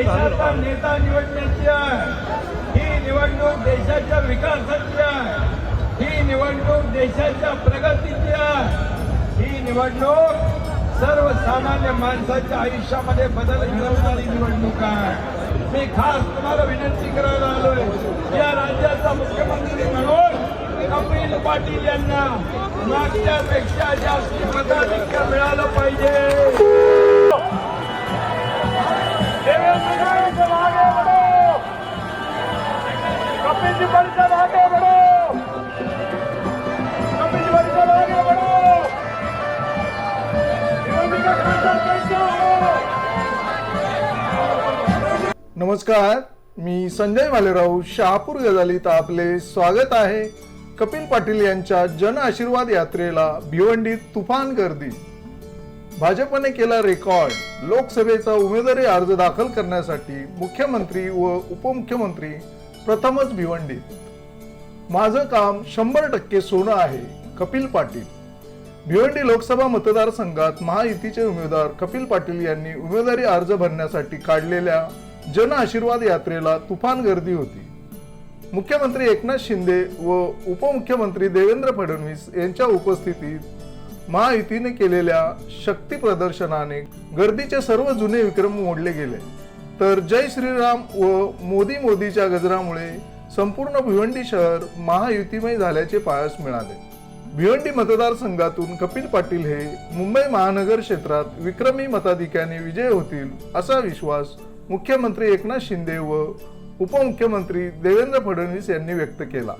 देशाचा नेता निवडण्याची आहे. ही निवडणूक देशाच्या विकासाची आहे. ही निवडणूक देशाच्या प्रगतीची आहे. ही निवडणूक सर्वसामान्य माणसाच्या आयुष्यामध्ये बदल घडवणारी निवडणूक आहे. मी खास तुम्हाला विनंती करायला आलोय. या राज्याचा मुख्यमंत्री म्हणून कपिल पाटील यांना मागच्यापेक्षा जास्त मताधिक्य मिळालं पाहिजे. नमस्कार मी संजय मालेराव शहापूर गजालीत आपले स्वागत आहे. कपिल पाटील यांच्या जन आशीर्वाद यात्रेला भिवंडीत तुफान गर्दी. भाजपने केला रेकॉर्ड लोकसभेचा उमेदवारी अर्ज दाखल करण्यासाठी मुख्यमंत्री व उपमुख्यमंत्री प्रथमच भिवंडीत माझं काम शंभर टक्के सोनं आहे कपिल पाटील. भिवंडी लोकसभा मतदारसंघात महायुतीचे उमेदवार कपिल पाटील यांनी उमेदवारी अर्ज भरण्यासाठी काढलेल्या जन आशीर्वाद यात्रेला तुफान गर्दी होती. मुख्यमंत्री एकनाथ शिंदे व उपमुख्यमंत्री देवेंद्र फडणवीस यांच्या उपस्थितीत महायुतीने केलेल्या शक्ती प्रदर्शनाने गर्दीचे सर्व जुने विक्रम मोडले गेले. तर जय श्रीराम व मोदी मोदीच्या गजरामुळे संपूर्ण भिवंडी शहर महायुतीमय झाल्याचे पाहायस मिळाले. भिवंडी मतदारसंघातून कपिल पाटील हे मुंबई महानगर क्षेत्रात विक्रमी मताधिक्याने विजय होतील असा विश्वास मुख्यमंत्री एकनाथ शिंदे व उपमुख्यमंत्री देवेंद्र फडणवीस यांनी व्यक्त केला.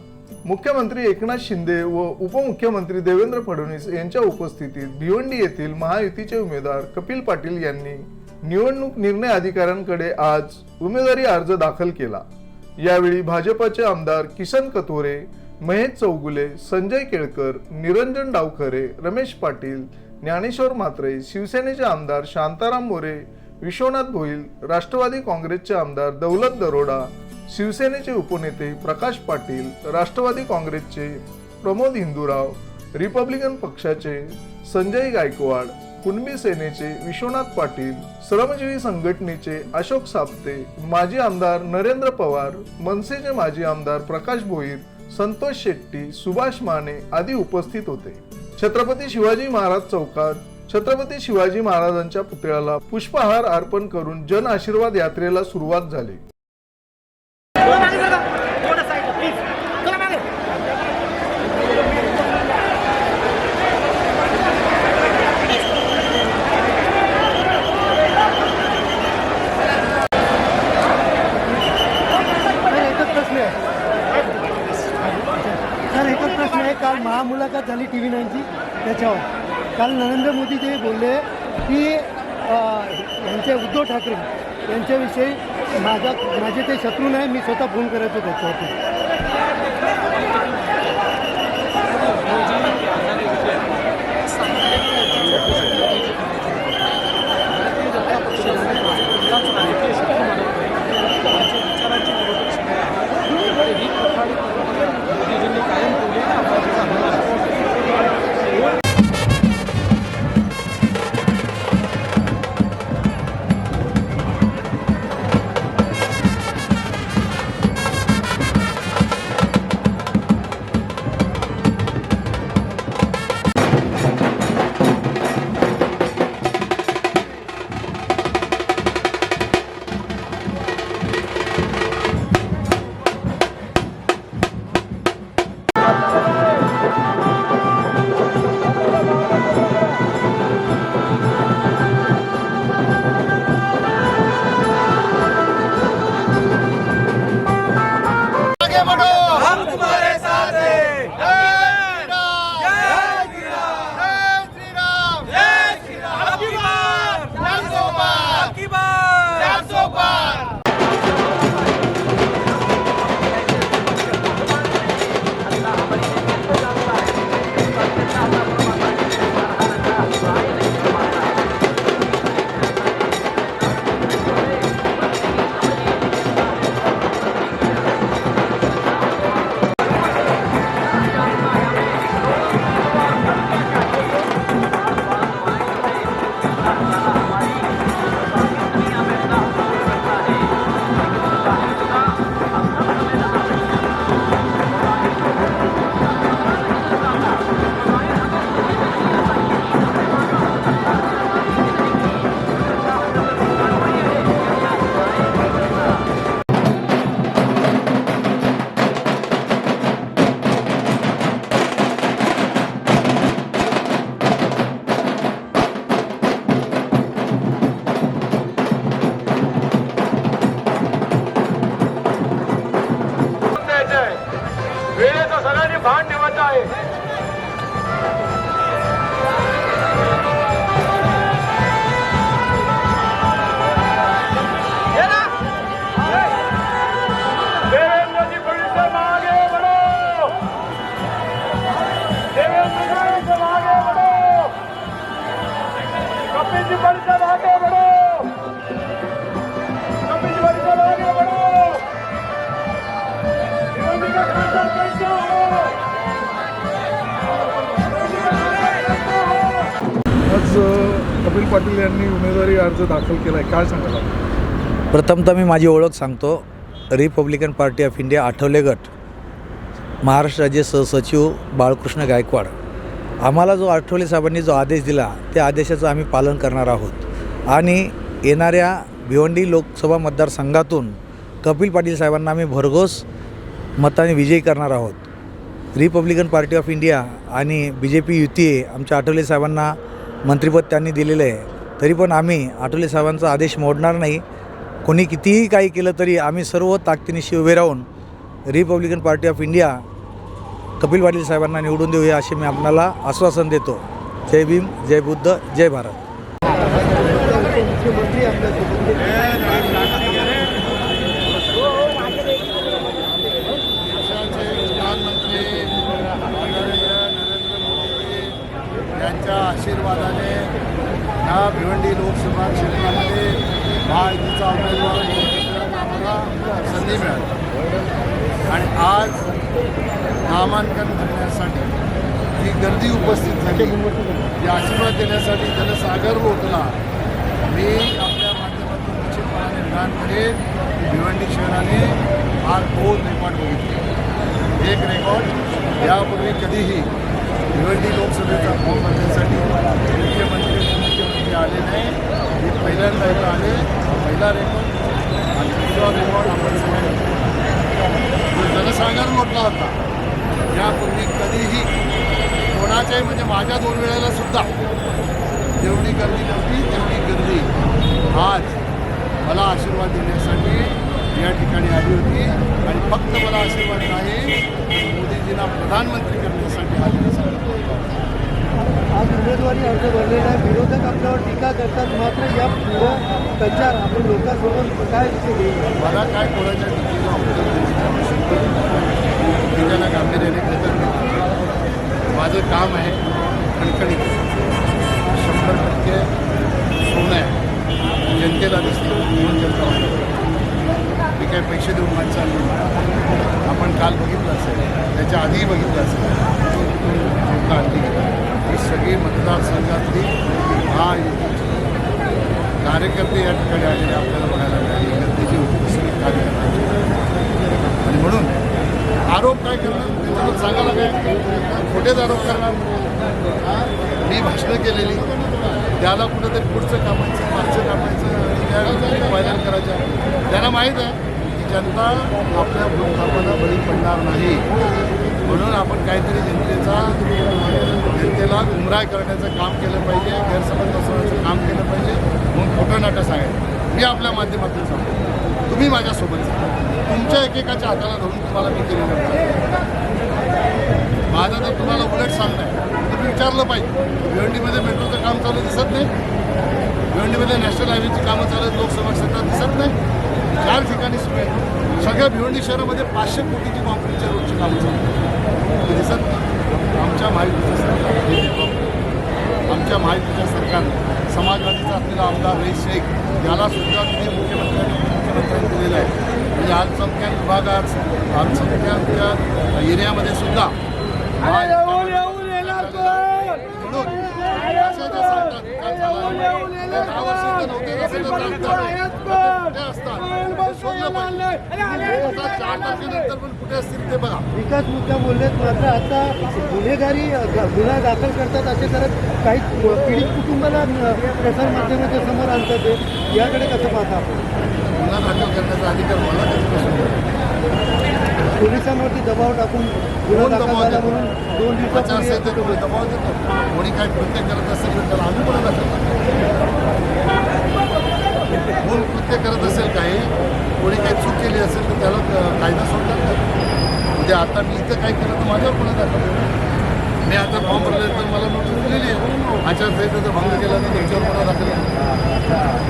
मुख्यमंत्री एकनाथ शिंदे व उपमुख्यमंत्री देवेंद्र फडणवीस यांच्या उपस्थितीत भिवंडी येथील महायुतीचे उमेदवार कपिल पाटील यांनी निवडणूक निर्णय अधिकाऱ्यांकडे आज उमेदवारी अर्ज दाखल केला. यावेळी भाजपाचे आमदार किसन कथोरे महेश चौगुले संजय केळकर निरंजन डावखरे रमेश पाटील ज्ञानेश्वर म्हात्रे शिवसेनेचे आमदार शांताराम मोरे विश्वनाथ भोईल राष्ट्रवादी काँग्रेसचे आमदार दौलत दरोडा शिवसेनेचे उपनेते प्रकाश पाटील राष्ट्रवादी काँग्रेसचे प्रमोद हिंदूराव रिपब्लिकन पक्षाचे संजय गायकवाड कुणबी सेनेचे विश्वनाथ पाटील श्रमजीवी संघटनेचे अशोक साप्ते माजी आमदार नरेंद्र पवार मनसेचे माजी आमदार प्रकाश भोईर संतोष शेट्टी सुभाष माने आदी उपस्थित होते. छत्रपती शिवाजी महाराज चौकात छत्रपती शिवाजी महाराजांच्या पुतळ्याला पुष्पहार अर्पण करून जन आशीर्वाद यात्रेला सुरुवात झाली थोडं मागे सरका थोडं साईड प्लीज चला मागे सर एकच प्रश्न आहे सर एकच प्रश्न आहे काल महामुलाखत झाली टी व्ही नाईनची त्याच्यावर काल नरेंद्र मोदी जे बोलले की अ, यांचे उद्धव ठाकरे यांच्याविषयी माझा माझे ते शत्रू नाही मी स्वतः फोन करायचो त्याच्यावरती. कपिल पाटील यांनी उमेदवारी अर्ज दाखल केला आहे काय सांगायला प्रथमतः मी माझी ओळख सांगतो. Republican Party of India Athawale गट महाराष्ट्र राज्य सहसचिव बाळकृष्ण गायकवाड. आम्हाला जो आठवले साहेबांनी जो आदेश दिला त्या आदेशाचं आम्ही पालन करणार आहोत. आणि येणाऱ्या भिवंडी लोकसभा मतदारसंघातून कपिल पाटील साहेबांना आम्ही भरघोस मताने विजयी करणार आहोत. रिपब्लिकन पार्टी ऑफ इंडिया आणि बी जे पी युती आमच्या आठवले साहेबांना मंत्रिपद त्यांनी दिलेलं आहे. तरी पण आम्ही आठवले साहेबांचा आदेश मोडणार नाही. कोणी कितीही काही केलं तरी आम्ही सर्व ताकदीनिशी उभे राहून Republican Party of India Kapil Patil साहेबांना निवडून देऊया असे मी आपणाला आश्वासन देतो. जय भीम जय बुद्ध जय भारत मुख्यमंत्री आपल्यासोबत प्रधानमंत्री आदरणीय नरेंद्र मोदी यांच्या आशीर्वादाने ह्या भिवंडी लोकसभा क्षेत्रामध्ये महायुतीचा उमेदवार आम्हाला संधी मिळाली. आणि आज नामांकन करण्यासाठी ही गर्दी उपस्थित झाली. जी आशीर्वाद देण्यासाठी जनसागर लोकला मी आपल्या माध्यमातून निश्चितपणाने विधान करेन भिवंडी शहराने आज दोन रेकॉर्ड बघितले. एक रेकॉर्ड यापूर्वी कधीही भिवंडी लोकसभेचा फॉर्म भरण्यासाठी मुख्यमंत्री उपमुख्यमंत्री आले नाही. हे पहिल्यांदा इथं आले. पहिला रेकॉर्ड आणि दुसरा रेकॉर्ड आपण सगळ्यांनी जनसागर लोटला होता यापूर्वी कधीही कोणाच्याही म्हणजे माझ्या दोन वेळेला सुद्धा जेवढी गर्दी नव्हती तेवढी गर्दी. आज मला आशीर्वाद देण्यासाठी या ठिकाणी आली होती आणि फक्त मला आशीर्वाद नाही मोदीजींना प्रधानमंत्री करण्यासाठी आली आज उमेदवारी अर्ज भरलेला आहे. विरोधक आपल्यावर टीका करतात. मात्र या पुढं प्रचार आपण लोकांसोबत काय केले मला काय कोणाच्या टीकेला उत्तर गांभीर्याने माझं काम आहे खणखणीत. शंभर टक्के सोनं आहे. जनतेला दिसतं. मी काय पैसे देऊन माणसांना आपण काल बघितलं असेल त्याच्या आधीही बघितलं असेल. लोकं आणली ही सगळी मतदारसंघातली महायुतीची कार्यकर्ते या ठिकाणी आलेले आपल्याला बघायला मिळाले. गर्दीची होती सगळी आणि म्हणून आरोप काय करणार? त्याच्यावर सांगायला काय? खोटेच आरोप करणार? मी भाषणं केलेली. त्याला कुठंतरी पुढचं कामायचं मागचं कामायचं त्या व्हायरल करायच्या त्यांना माहीत आहे. जनता आपल्या भूलथापाला बळी पडणार नाही. म्हणून आपण काहीतरी जनतेचा जनतेला गुमराह करण्याचं काम केलं पाहिजे गैरसमज बसवण्याचं काम केलं पाहिजे म्हणून खोटं नाटक सांगायचं. मी आपल्या माध्यमातून सांगतो. तुम्ही माझ्यासोबत तुमच्या एकेकाच्या हाताला धरून तुम्हाला मी केलेलं नाही माझं तर तुम्हाला उलट सांगणं आहे. तुम्ही विचारलं पाहिजे. भिवंडीमध्ये मेट्रोचं काम चालू दिसत नाही. भिवंडीमध्ये नॅशनल हायवेची कामं चालत लोकसभा क्षेत्रात दिसत नाही. चार ठिकाणी सुरू भिवंडी शहरामध्ये पाचशे कोटीची कॉन्क्रीटच्या रोडची कामं चालू दिसत आमच्या महायुतीचं म्हणजे सरकार आमच्या महायुतीच्या सरकार समाजवादीचा असलेला आमदार रईस शेख याला सुद्धा ते मुख्यमंत्र्यांनी मुख्यमंत्र्यांनी दिलेलं आहे. म्हणजे अल्पसंख्याक विभागात अल्पसंख्याकच्या एरियामध्ये सुद्धा म्हणून सांगतात, काय झालं? दहा नव्हते, सांगतात. असतात? शोधलं पाहिजे. चार तारखेनंतर पण कुठे असतील ते बघा विकास मुद्दा बोललेत मात्र आता गुन्हेगारी गुन्हा दाखल करतात असे करत काही पीडित कुटुंबाला प्रसारमाध्यमाच्या समोर आणतात ते याकडे कसं पाहता आपण गुन्हा दाखल करतात पोलिसांवरती दबाव टाकून कोण दबाव देतो? दोन कोणी दबाव देतो कोणी काय कृत्य करत असेल तर त्याला आम्ही दाखल करतो. कोण कृत्य करत असेल काही कोणी काही चूक केली असेल तर त्याला कायदा सोडतात का म्हणजे आता मी इथं काय केलं तर माझ्यावर दाखल होईल. मी आता फॉर्म भरले तर मला नोटीस दिलेली आहे आचारसंहितेचा भंग केला तर त्याच्यावर गुन्हा दाखल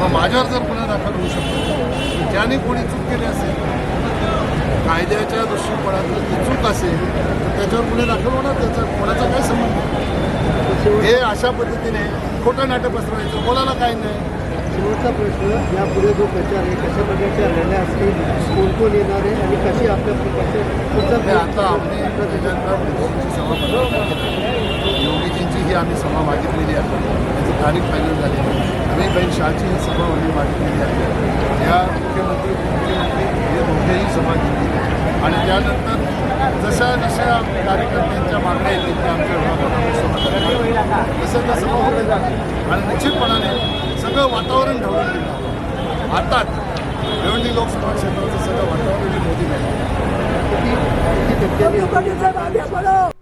मग माझ्यावर जर गुन्हा दाखल होऊ शकतो ज्याने कोणी चूक केली असेल कायद्याच्या दृष्टिकोनातून ती चूक असेल तर त्याच्यावर गुन्हे दाखल होणार? त्याचा कोणाचा काय संबंध? हे अशा पद्धतीने खोटं नाटक पसरवायचं बोलायला काय नाही. शेवटचा प्रश्न यापुढे जो प्रचार आहे कशा प्रकारच्या रॅल्या असतील कोण कोण येणार आहे आणि कशी आपल्या हे आता आम्ही सभा. योगीजींची ही आम्ही सभा मागितलेली आहे. त्याची तारीख फायनल झाली आहे. शहाची ही सभा होती मागितलेली आहे. या मुख्यमंत्री उपमुख्यमंत्री हे दोघेही सभा घेतली आणि त्यानंतर जशा जशा कार्यकर्त्यांच्या मागण्या येतील त्या आमच्या विभागामध्ये तसं त्या सभा होते आणि निश्चितपणाने सगळं वातावरण ढवळून दिलं आता भिवंडी लोकसभा क्षेत्राचं सगळं वातावरण मोदी नाही